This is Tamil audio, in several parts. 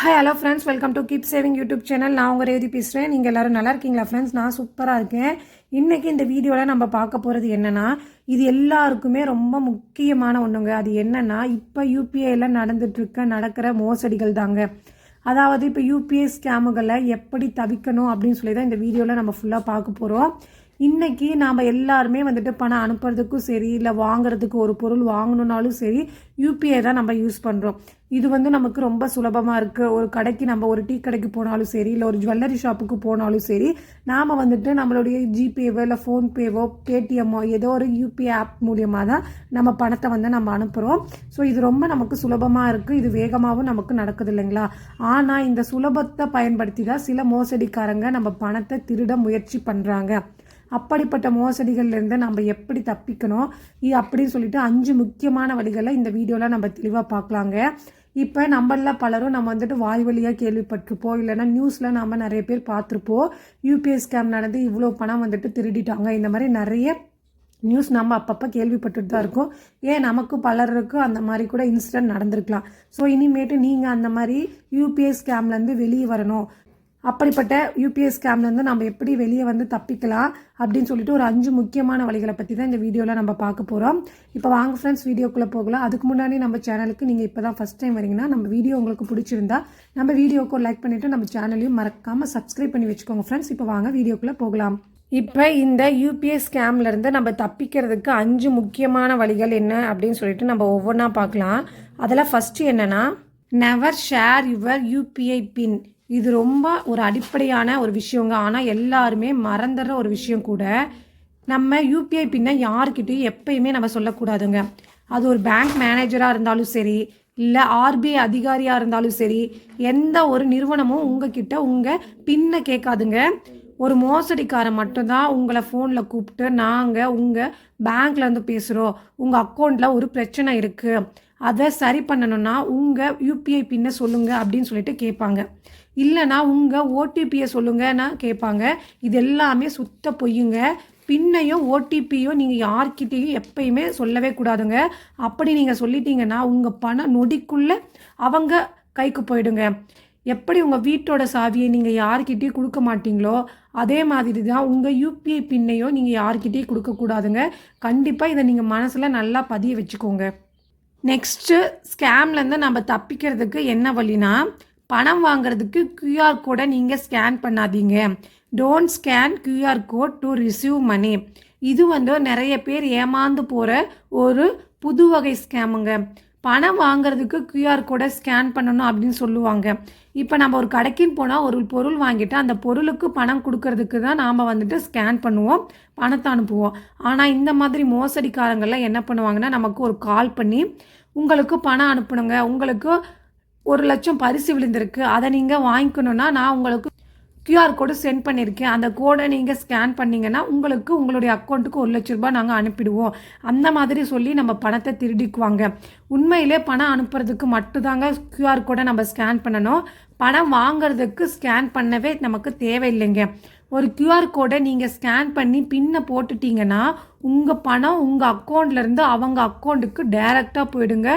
Hi hello friends welcome to keep saving YouTube channel நான் உங்கள் ரேதி பேசுகிறேன் நீங்கள் எல்லோரும் நல்லா இருக்கீங்களா ஃப்ரெண்ட்ஸ் நான் சூப்பராக இருக்கேன். இன்றைக்கி இந்த வீடியோவில் நம்ம பார்க்க போகிறது என்னென்னா இது எல்லாருக்குமே ரொம்ப முக்கியமான ஒன்றுங்க அது என்னென்னா இப்போ யூபிஐயில் நடந்துகிட்ருக்க நடக்கிற மோசடிகள் தாங்க. அதாவது இப்போ யூபிஐ ஸ்கேமுகளை எப்படி தவிக்கணும் அப்படின்னு சொல்லி தான் இந்த வீடியோவில் நம்ம ஃபுல்லாக பார்க்க போகிறோம் இன்றைக்கி நாம் எல்லாருமே வந்துட்டு பணம் அனுப்புறதுக்கும் சரி இல்லை வாங்குறதுக்கு ஒரு பொருள் வாங்கணுன்னாலும் சரி யூபிஐ தான் நம்ம யூஸ் பண்ணுறோம் இது வந்து நமக்கு ரொம்ப சுலபமாக இருக்குது ஒரு கடைக்கு நம்ம ஒரு டீ கடைக்கு போனாலும் சரி இல்லை ஒரு ஜுவல்லரி ஷாப்புக்கு போனாலும் சரி நாம் வந்துட்டு நம்மளுடைய ஜிபேவோ இல்லை ஃபோன்பேவோ பேடிஎம்மோ ஏதோ ஒரு யூபிஐ ஆப் மூலியமாக தான் நம்ம பணத்தை வந்து நம்ம அனுப்புகிறோம் ஸோ இது ரொம்ப நமக்கு சுலபமாக இருக்குது இது வேகமாகவும் நமக்கு நடக்குது இல்லைங்களா? ஆனால் இந்த சுலபத்தை பயன்படுத்தி தான் சில மோசடிக்காரங்க நம்ம பணத்தை திருட முயற்சி பண்ணுறாங்க அப்படிப்பட்ட மோசடிகள்லேருந்து நம்ம எப்படி தப்பிக்கணும்? இது அப்படின்னு சொல்லிட்டு அஞ்சு முக்கியமான வழிகளை இந்த வீடியோவில் நம்ம தெளிவாக பார்க்கலாங்க இப்போ நம்மளில் பலரும் நம்ம வந்துட்டு வாய் வழியாக கேள்விப்பட்டிருப்போம். இல்லைன்னா நியூஸில் நம்ம நிறைய பேர் பார்த்துருப்போம். யூபிஐ ஸ்கேம் நடந்து இவ்வளோ பணம் வந்துட்டு திருடிட்டாங்க. இந்த மாதிரி நிறைய நியூஸ் நம்ம அப்பப்போ கேள்விப்பட்டுட்டு தான் இருக்கோம். ஏன் நமக்கு பலருக்கும் அந்த மாதிரி கூட இன்சிடென்ட் நடந்திருக்கலாம். ஸோ இனிமேட்டு நீங்கள் அந்த மாதிரி யூபிஐ ஸ்கேம்லேருந்து வெளியே வரணும். அப்படிப்பட்ட யூபிஎஸ் ஸ்கேம்லேருந்து நம்ம எப்படி வெளியே வந்து தப்பிக்கலாம் அப்படின்னு சொல்லிட்டு ஒரு அஞ்சு முக்கியமான வழிகளை பற்றி தான் இந்த வீடியோவில் நம்ம பார்க்க போகிறோம் இப்போ வாங்க ஃப்ரெண்ட்ஸ் வீடியோக்குள்ளே போகலாம். அதுக்கு முன்னாடி நம்ம சேனலுக்கு நீங்கள் இப்போ தான் ஃபஸ்ட் டைம் வரீங்கன்னா நம்ம வீடியோ உங்களுக்கு பிடிச்சிருந்தா நம்ம வீடியோக்கு ஒரு லைக் பண்ணிவிட்டு நம்ம சேனலையும் மறக்காமல் சப்ஸ்கிரைப் பண்ணி வச்சுக்கோங்க ஃப்ரெண்ட்ஸ் இப்போ வாங்க வீடியோக்குள்ளே போகலாம். இப்போ இந்த யூபிஎஸ் ஸ்கேம்லேருந்து நம்ம தப்பிக்கிறதுக்கு அஞ்சு முக்கியமான வழிகள் என்ன அப்படின்னு சொல்லிட்டு நம்ம ஒவ்வொன்றா பார்க்கலாம். அதில் ஃபஸ்ட்டு என்னென்னா never share your UPI pin இது ரொம்ப ஒரு அடிப்படையான ஒரு விஷயங்க. ஆனால் எல்லாருமே மறந்துடுற ஒரு விஷயம் கூட. நம்ம யூபிஐ பின்னை யாருக்கிட்டையும் எப்பயுமே நம்ம சொல்லக்கூடாதுங்க. அது ஒரு பேங்க் மேனேஜராக இருந்தாலும் சரி இல்லை ஆர்பிஐ அதிகாரியாக இருந்தாலும் சரி எந்த ஒரு நிறுவனமும் உங்ககிட்ட உங்கள் பின்னை கேட்காதுங்க. ஒரு மோசடிக்காரன் மட்டும்தான் உங்களை ஃபோனில் கூப்பிட்டு நாங்கள் உங்கள் பேங்க்லேருந்து பேசுகிறோம் உங்கள் அக்கௌண்ட்டில் ஒரு பிரச்சனை இருக்குது அதை சரி பண்ணணும்னா உங்கள் யூபிஐ பின்னை சொல்லுங்கள் அப்படின்னு சொல்லிட்டு கேட்பாங்க. இல்லைனா உங்கள் ஓடிபியை சொல்லுங்கன்னா கேட்பாங்க. இது எல்லாமே சுத்த பொய்யுங்க. பின்னையும் ஓடிபியும் நீங்கள் யார்கிட்டேயும் எப்பயுமே சொல்லவே கூடாதுங்க. அப்படி நீங்கள் சொல்லிட்டீங்கன்னா உங்கள் பணம் நொடிக்குள்ளே அவங்க கைக்கு போயிடுங்க. எப்படி உங்கள் வீட்டோட சாவியை நீங்கள் யார்கிட்டேயும் கொடுக்க மாட்டீங்களோ அதே மாதிரி தான் உங்கள் யூபிஐ பின்னையும் நீங்கள் யார்கிட்டேயும் கொடுக்கக்கூடாதுங்க கண்டிப்பாக இதை நீங்கள் மனசில் நல்லா பதிய வச்சுக்கோங்க. நெக்ஸ்ட்டு ஸ்கேம்லேருந்து நம்ம தப்பிக்கிறதுக்கு என்ன வழினா பணம் வாங்குறதுக்கு கியூஆர் கோடை நீங்கள் ஸ்கேன் பண்ணாதீங்க. Don't scan QR code to receive money இது வந்து நிறைய பேர் ஏமாந்து போகிற ஒரு புது வகை ஸ்கேமுங்க பணம் வாங்குறதுக்கு கியூஆர் கோடை ஸ்கேன் பண்ணணும் அப்படின்னு சொல்லுவாங்க. இப்போ நம்ம ஒரு கடைக்குன்னு போனால் ஒரு பொருள் வாங்கிட்டு அந்த பொருளுக்கு பணம் கொடுக்கறதுக்கு தான் நாம் வந்துட்டு ஸ்கேன் பண்ணுவோம் பணத்தை அனுப்புவோம். ஆனால் இந்த மாதிரி மோசடிக்காரங்கள்லாம் என்ன பண்ணுவாங்கன்னா நமக்கு ஒரு கால் பண்ணி உங்களுக்கு பணம் அனுப்பணுங்க உங்களுக்கு ஒரு லட்சம் பரிசு விழுந்திருக்கு. அதை நீங்கள் வாங்கிக்கணுன்னா நான் உங்களுக்கு கியூஆர் கோடு சென்ட் பண்ணியிருக்கேன் அந்த கோடை நீங்கள் ஸ்கேன் பண்ணிங்கன்னா உங்களுக்கு உங்களுடைய அக்கௌண்ட்டுக்கு ஒரு லட்ச ரூபாய் நாங்கள் அனுப்பிடுவோம். அந்த மாதிரி சொல்லி நம்ம பணத்தை திருடிக்குவாங்க. உண்மையிலே பணம் அனுப்புறதுக்கு மட்டும்தாங்க கியூஆர் கோடை நம்ம ஸ்கேன் பண்ணணும். பணம் வாங்கிறதுக்கு ஸ்கேன் பண்ணவே நமக்கு தேவையில்லைங்க. ஒரு கியூஆர் கோடை நீங்கள் ஸ்கேன் பண்ணி பின்னை போட்டுட்டீங்கன்னா உங்கள் பணம் உங்கள் அக்கௌண்ட்லேருந்து அவங்க அக்கௌண்ட்டுக்கு டைரெக்டாக போயிடுங்க.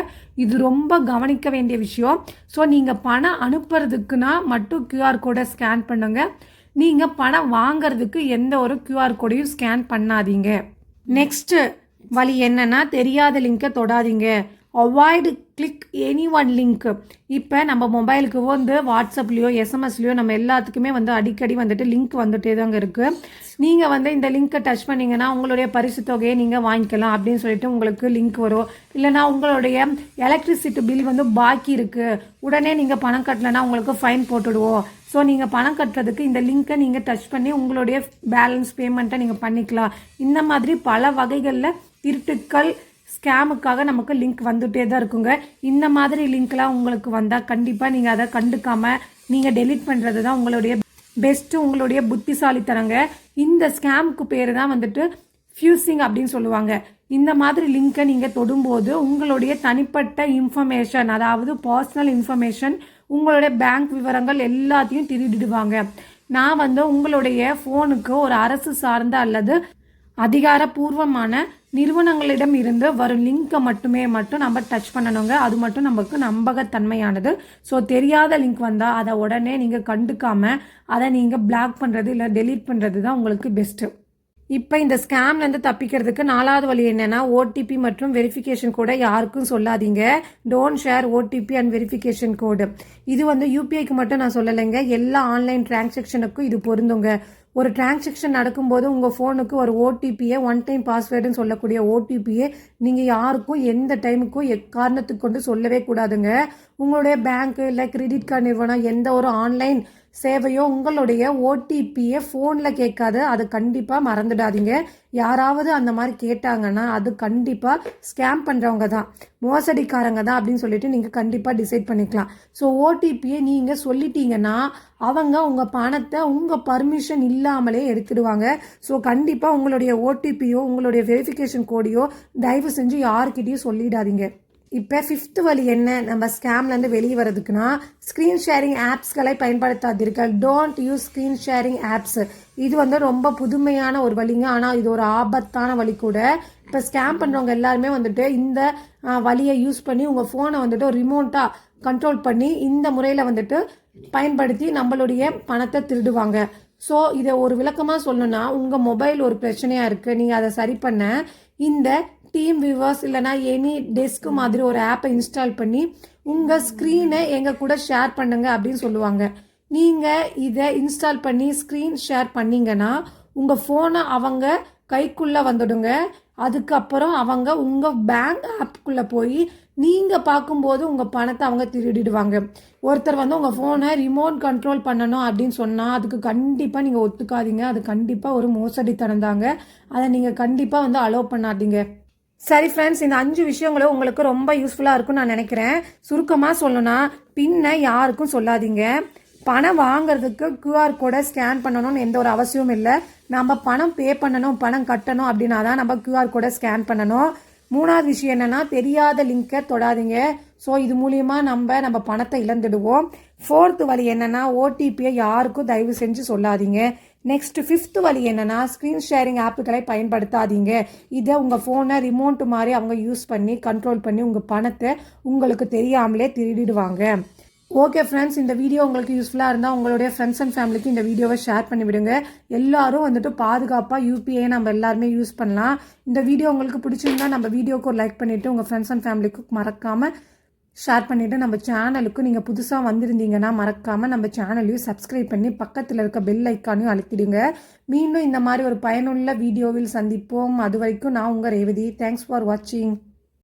இது ரொம்ப கவனிக்க வேண்டிய விஷயம். ஸோ நீங்கள் பணம் அனுப்புறதுக்குன்னா மட்டும் கியூஆர் கோடை ஸ்கேன் பண்ணுங்கள் நீங்கள் பணம் வாங்கிறதுக்கு எந்த ஒரு கியூஆர் கோடையும் ஸ்கேன் பண்ணாதீங்க. நெக்ஸ்ட்டு வழி என்னன்னா தெரியாத லிங்கை தொடாதீங்க. Avoid click any one link இப்போ நம்ம மொபைலுக்கு வந்து வாட்ஸ்அப்லேயோ எஸ்எம்எஸ்லேயோ நம்ம எல்லாத்துக்குமே வந்து அடிக்கடி வந்துட்டு லிங்க் வந்துட்டே தாங்க இருக்குது நீங்கள் வந்து இந்த லிங்க்கை டச் பண்ணிங்கன்னா உங்களுடைய பரிசு தொகையை நீங்கள் வாங்கிக்கலாம் அப்படின்னு சொல்லிட்டு உங்களுக்கு லிங்க் வரும். இல்லைனா உங்களுடைய எலக்ட்ரிசிட்டி பில் வந்து பாக்கி இருக்குது உடனே நீங்கள் பணம் கட்டலைன்னா உங்களுக்கு ஃபைன் போட்டுடுவோம். ஸோ நீங்கள் பணம் கட்டுறதுக்கு இந்த லிங்க்கை நீங்கள் டச் பண்ணி உங்களுடைய பேலன்ஸ் பேமெண்ட்டை நீங்கள் பண்ணிக்கலாம். இந்த மாதிரி பல வகைகளில் திருட்டுக்கள் ஸ்கேமுக்காக நமக்கு லிங்க் வந்துகிட்டே தான் இருக்குங்க. இந்த மாதிரி லிங்க்லாம் உங்களுக்கு வந்தால் கண்டிப்பாக நீங்கள் அதை கண்டுக்காமல் நீங்கள் டெலிட் பண்ணுறது தான் உங்களுடைய பெஸ்ட்டு உங்களுடைய புத்திசாலித்தனங்க. இந்த ஸ்கேமுக்கு பேர் தான் வந்துட்டு ஃபியூசிங் அப்படின்னு சொல்லுவாங்க. இந்த மாதிரி லிங்க்கை நீங்கள் தொடும்போது உங்களுடைய தனிப்பட்ட இன்ஃபர்மேஷன் அதாவது பர்சனல் இன்ஃபர்மேஷன் உங்களுடைய பேங்க் விவரங்கள் எல்லாத்தையும் திருடிடுவாங்க. நான் வந்து உங்களுடைய ஃபோனுக்கு ஒரு அரசு சார்ந்த அல்லது அதிகாரப்பூர்வமான நிறுவனங்களிடம் இருந்து வரும் லிங்க்கை மட்டுமே மட்டும் நம்ம டச் பண்ணணுங்க. அது மட்டும் நமக்கு நம்பகத்தன்மையானது. ஸோ தெரியாத லிங்க் வந்தால் அதை உடனே நீங்கள் கண்டுக்காமல் அதை நீங்கள் பிளாக் பண்ணுறது இல்லை டெலீட் பண்ணுறது தான் உங்களுக்கு பெஸ்ட்டு இப்போ இந்த ஸ்கேம்லேருந்து தப்பிக்கிறதுக்கு நாலாவது வழி என்னன்னா ஓடிபி மற்றும் வெரிஃபிகேஷன் கோடை யாருக்கும் சொல்லாதீங்க. Don't share OTP and verification code இது வந்து யூபிஐக்கு மட்டும் நான் சொல்லலைங்க. எல்லா ஆன்லைன் டிரான்சாக்ஷனுக்கும் இது பொருந்துங்க. ஒரு டிரான்சாக்ஷன் நடக்கும்போது உங்கள் ஃபோனுக்கு ஒரு ஓடிபியை ஒன் டைம் பாஸ்வேர்டுன்னு சொல்லக்கூடிய ஓடிபியை நீங்கள் யாருக்கும் எந்த டைமுக்கும் எக்காரணத்துக்கு கொண்டு சொல்லவே கூடாதுங்க. உங்களுடைய பேங்க்கு இல்லை கிரெடிட் கார்டு நிறுவனம் எந்த ஒரு ஆன்லைன் சேவையோ உங்களுடைய ஓடிபியை ஃபோனில் கேட்காது. அது கண்டிப்பாக மறந்துடாதீங்க. யாராவது அந்த மாதிரி கேட்டாங்கன்னா அது கண்டிப்பாக ஸ்கேம் பண்ணுறவங்க தான். மோசடிக்காரங்க தான் அப்படின்னு சொல்லிட்டு நீங்கள் கண்டிப்பாக டிசைட் பண்ணிக்கலாம். ஸோ ஓடிபியை நீங்கள் சொல்லிட்டீங்கன்னா அவங்க உங்கள் பணத்தை உங்கள் பர்மிஷன் இல்லாமலே எடுத்துடுவாங்க. ஸோ கண்டிப்பாக உங்களுடைய ஓடிபியோ உங்களுடைய வெரிஃபிகேஷன் கோடையோ தயவு செஞ்சு யார்கிட்டையும் சொல்லிடாதீங்க. இப்போ ஃபிஃப்த்து வழி என்ன? நம்ம ஸ்கேம்லேருந்து வெளியே வரதுக்குன்னா ஸ்க்ரீன் ஷேரிங் ஆப்ஸ்களை பயன்படுத்தாதீர்கள். Don't use screen sharing apps இது வந்து ரொம்ப புதுமையான ஒரு வழிங்க. ஆனால் இது ஒரு ஆபத்தான வழி கூட. இப்போ ஸ்கேம் பண்ணுறவங்க எல்லாருமே வந்துட்டு இந்த வழியை யூஸ் பண்ணி உங்கள் ஃபோனை வந்துட்டு ரிமோட்டாக கண்ட்ரோல் பண்ணி இந்த முறையில் வந்துட்டு பயன்படுத்தி நம்மளுடைய பணத்தை திருடுவாங்க. ஸோ இதை ஒரு விளக்கமாக சொல்லணும்னா உங்கள் மொபைல் ஒரு பிரச்சனையாக இருக்குது நீங்கள் அதை சரி பண்ண இந்த டீம் வியூவர்ஸ் இல்லைனா எனி டெஸ்க் மாதிரி ஒரு ஆப்பை இன்ஸ்டால் பண்ணி உங்கள் ஸ்க்ரீனை எங்கள் கூட ஷேர் பண்ணுங்க அப்படின்னு சொல்லுவாங்க. நீங்கள் இதை இன்ஸ்டால் பண்ணி ஸ்க்ரீன் ஷேர் பண்ணிங்கன்னா உங்கள் ஃபோனை அவங்க கைக்குள்ளே வந்துடுங்க. அதுக்கப்புறம் அவங்க உங்கள் பேங்க் ஆப்புக்குள்ளே போய் நீங்கள் பார்க்கும்போது உங்கள் பணத்தை அவங்க திருடிடுவாங்க. ஒருத்தர் வந்து உங்கள் ஃபோனை ரிமோட் கண்ட்ரோல் பண்ணணும் அப்படின்னு சொன்னால் அதுக்கு கண்டிப்பாக நீங்கள் ஒத்துக்காதீங்க. அது கண்டிப்பாக ஒரு மோசடி தாங்க அதை நீங்கள் கண்டிப்பாக வந்து அலோவ் பண்ணாதீங்க. சரி ஃப்ரெண்ட்ஸ் இந்த அஞ்சு விஷயங்களும் உங்களுக்கு ரொம்ப யூஸ்ஃபுல்லாக இருக்கும்னு நான் நினைக்கிறேன். சுருக்கமாக சொல்லணும்னா பின்னை யாருக்கும் சொல்லாதீங்க. பணம் வாங்குறதுக்கு கியூஆர் கோடை ஸ்கேன் பண்ணணும்னு எந்த ஒரு அவசியமும் இல்லை. நம்ம பணம் பே பண்ணணும் பணம் கட்டணும் அப்படின்னா தான் நம்ம கியூஆர் கோடை ஸ்கேன் பண்ணணும். மூணாவது விஷயம் என்னென்னா தெரியாத லிங்கை தொடாதீங்க. ஸோ இது மூலியமா நம்ம நம்ம பணத்தை இழந்துடுவோம். ஃபோர்த்து வழி என்னன்னா ஓடிபியை யாருக்கும் தயவு செஞ்சு சொல்லாதீங்க. நெக்ஸ்ட் ஃபிஃப்த் வழி என்னன்னா ஸ்க்ரீன் ஷேரிங் ஆப்புகளை பயன்படுத்தாதீங்க. இதை உங்கள் ஃபோனை ரிமோட் மாதிரி அவங்க யூஸ் பண்ணி கண்ட்ரோல் பண்ணி உங்கள் பணத்தை உங்களுக்கு தெரியாமலே திருடிடுவாங்க. ஓகே ஃப்ரெண்ட்ஸ் இந்த வீடியோ உங்களுக்கு யூஸ்ஃபுல்லாக இருந்தால் உங்களுடைய ஃப்ரெண்ட்ஸ் அண்ட் ஃபேமிலிக்கு இந்த வீடியோவை ஷேர் பண்ணி விடுங்க. எல்லாரும் வந்துட்டு பாதுகாப்பாக யூபிஐ நம்ம எல்லாருமே யூஸ் பண்ணலாம். இந்த வீடியோ உங்களுக்கு பிடிச்சிருந்தா நம்ம வீடியோக்கு ஒரு லைக் பண்ணிவிட்டு உங்கள் ஃப்ரெண்ட்ஸ் அண்ட் ஃபேமிலிக்கு மறக்காமல் ஷேர் பண்ணிவிட்டு நம்ம சேனலுக்கு நீங்கள் புதுசாக வந்திருந்தீங்கன்னா மறக்காமல் நம்ம சேனலையும் சப்ஸ்கிரைப் பண்ணி பக்கத்தில் இருக்க பெல் ஐக்கானையும் அழுத்திடுங்க. மீண்டும் இந்த மாதிரி ஒரு பயனுள்ள வீடியோவில் சந்திப்போம். அது வரைக்கும் நான் உங்கள் ரேவதி. தேங்க்ஸ் ஃபார் வாட்சிங்